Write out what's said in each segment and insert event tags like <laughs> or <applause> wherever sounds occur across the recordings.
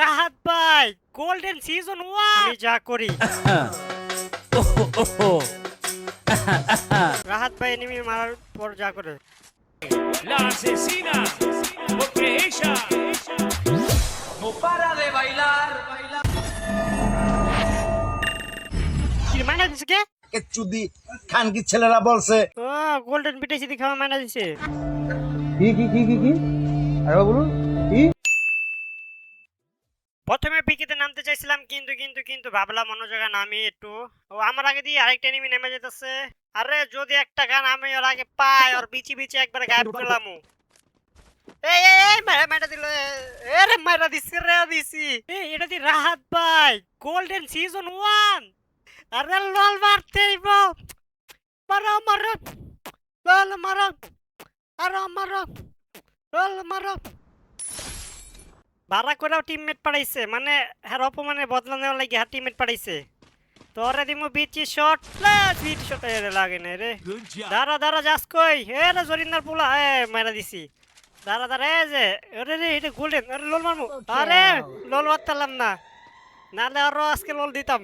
রাহাত ভাই golden season one আমি যা করি। <laughs> রাহাত ভাই এনিমি মারার পর যা করে। La asesina, porque ella No para de bailar. কি? দিছে কে চুদি খানকি ছেলেরা বলছে। ও গোল্ডেন মানা দিছে। কি কি কি কি কি? আরে বলুন কি প্রথমে পিকেতে নামতে চাইছিলাম, কিন্তু কিন্তু কিন্তু ভাবলাম অন্য জায়গায় নামি একটু। ও, আমার আগে দিয়ে আরেকটা এনিমি নেমে যেতেছে। আরে, যদি একটা গান আমি ওর আগে পাই, ওর বিচি বিচি একবার গায়েব করলাম এই এই মারা মারা দিল, এ রে মারা দিছি রে, দিছি। এটা দি রাহাত ভাই গোল্ডেন সিজন ওয়ান আরে, লল মারতেই বো। মারো মারো, লল মারো। আরে মারো, লল মারো। ভাড়া করেও টিমমেট পাঠাইছে মানে হ্যাঁ অপমানে বদলা নেওয়ার লাগে হ্যাঁ টিমমেট পাঠাইছে তোরে দিমু বিচি শট প্লাস বিট শট এর লাগে না রে. দাঁড়া দাঁড়া যাস কই। হে রে জরিনার পোলা এ মারা দিছি। দাঁড়া দাঁড়া এ যে আরে রে এটা গোল্ডেন আরে লোল মারমু। আরে লোল মারতাম না। নালে আরও আজকে লোল দিতাম।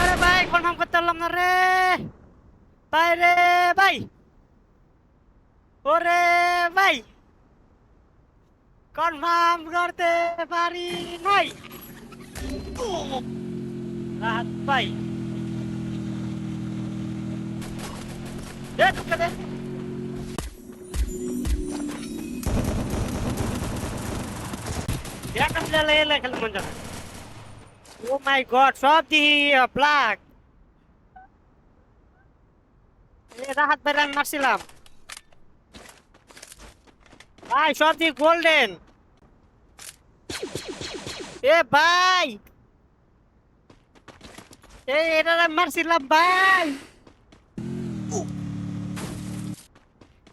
আরে ভাই কনফার্ম করতে পারলাম না রে। ভাই রে ভাই ওরে ভাই কনফার্ম করতে পারি নাই রাহাত ভাই দে ঢুকে দে একটা প্লেয়ার এলে খেলে মন যাবে ও মাই গড সব দি প্লাগ এ রাহাত ভাই আমি মারছিলাম। ভাই সব গোল্ডেন। এ, ভাই। এই এটা আমি মারছিলাম, ভাই।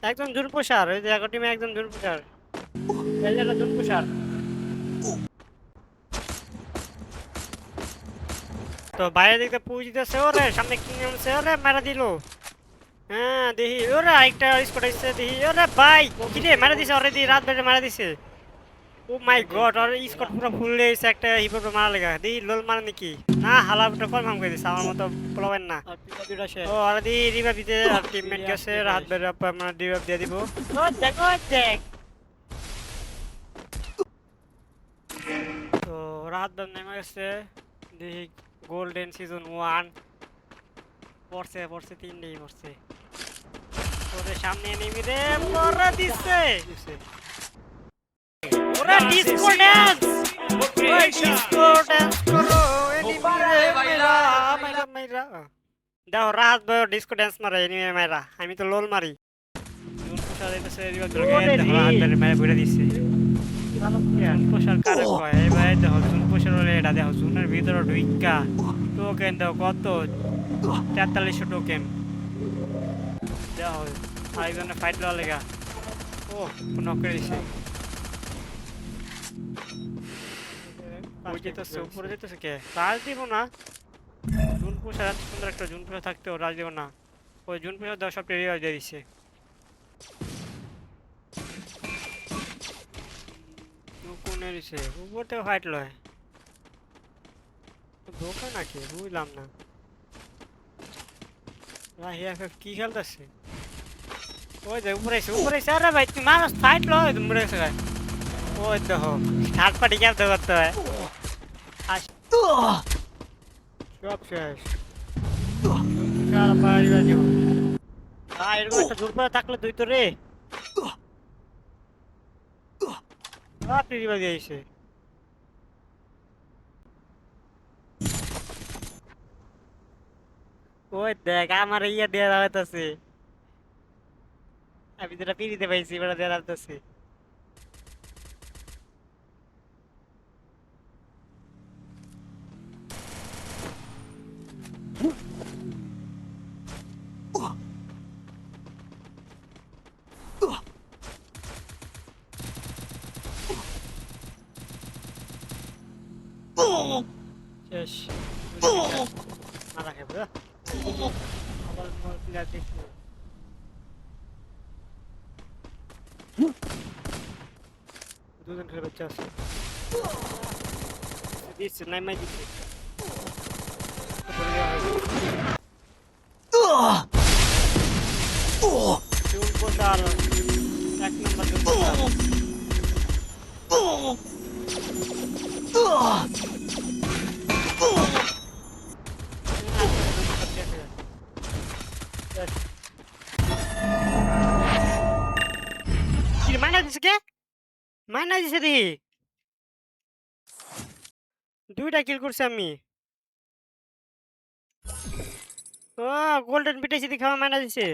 একজন জুনপুষার ওই যে এক টিমে একজন জুনপুষার এই যে একটা জুনপুষার তো বাইরে দিকে পৌঁছিতেছে ওরে, সামনে কি নামছে ওরে, মারা দিল। হ্যাঁ দেখি। ওরে আরেকটা স্কোর আসছে দেখি। ওরে ভাই কিরে মারা দিছে অলরেডি রাত বেড়ে মারা দিছে। ও মাই গড আর স্কোর পুরো ফুল দিয়েছে একটা হিপোর মারা লেগা। দেখি লোল মারা নাকি? না হালাটা কনফার্ম করে দিছে আমার মতো পোলাবেন না। ও আর দি রিভাইভ দিতে আর টিমমেট গেছে রাত বেড়ে আমরা রিভাইভ দিয়ে দিব। ও দেখ দেখ। তো রাত বেড়ে নেমে গেছে। দেখি গোল্ডেন সিজন ওয়ান পড়ছে পড়ছে তিনটেই পড়ছে। ওদের সামনে নেমে রে মরা দিচ্ছে ওরা ডিসকো ড্যান্স ওই ডিসকো ড্যান্স করো এনিমি রে bailar. মাইরা মাইরা দেখো রাত বয় ডিসকো ড্যান্স মারে এনিমি মাইরা। আমি তো লোল মারি। ভাই দেখো কত? তেতাল্লিশশো টোকেন দেখো আরেকজনে ফাইট লওয়া লেগা। ও নক করে দিছে। যেতেছে উপরে যেতেছে কে? রাজ দিব না। জুন এত সুন্দর একটা জুন থাকতেও রাজ দিব না। ওই জুন দেওয়া সব রেডি দিয়ে দিচ্ছে কোনে দিছে উপর থেকে ফাইট লয়। ধোকা নাকি? বুঝলাম না। রাহি এফ কি খেলতেছে? ওই দেখ উপরে উপরে এসে ভাই, তুই মানুষ ফাইট গায় ওই দেখো থার্ড পার্টি খেলতে করতে হয় আস সব শেষ। সারা তুই তো রে। ওই দেখ, আমার ইয়া দেওয়া হইতাছে। আমি যেটা পিড়িতে পাইছি ওটা দেওয়া হইতাছে শেষ। মারা খাব আবার প্লেয়ার দেখছি दूसरे घर बच्चा से दिस नहीं मैं दिस उनको डाल एक नंबर पे মাইনা দিছে দি দুইটা কিল করছি আমি। ও গোল্ডেন পিটাইছি দি খাওয়া মাইনা দিছে।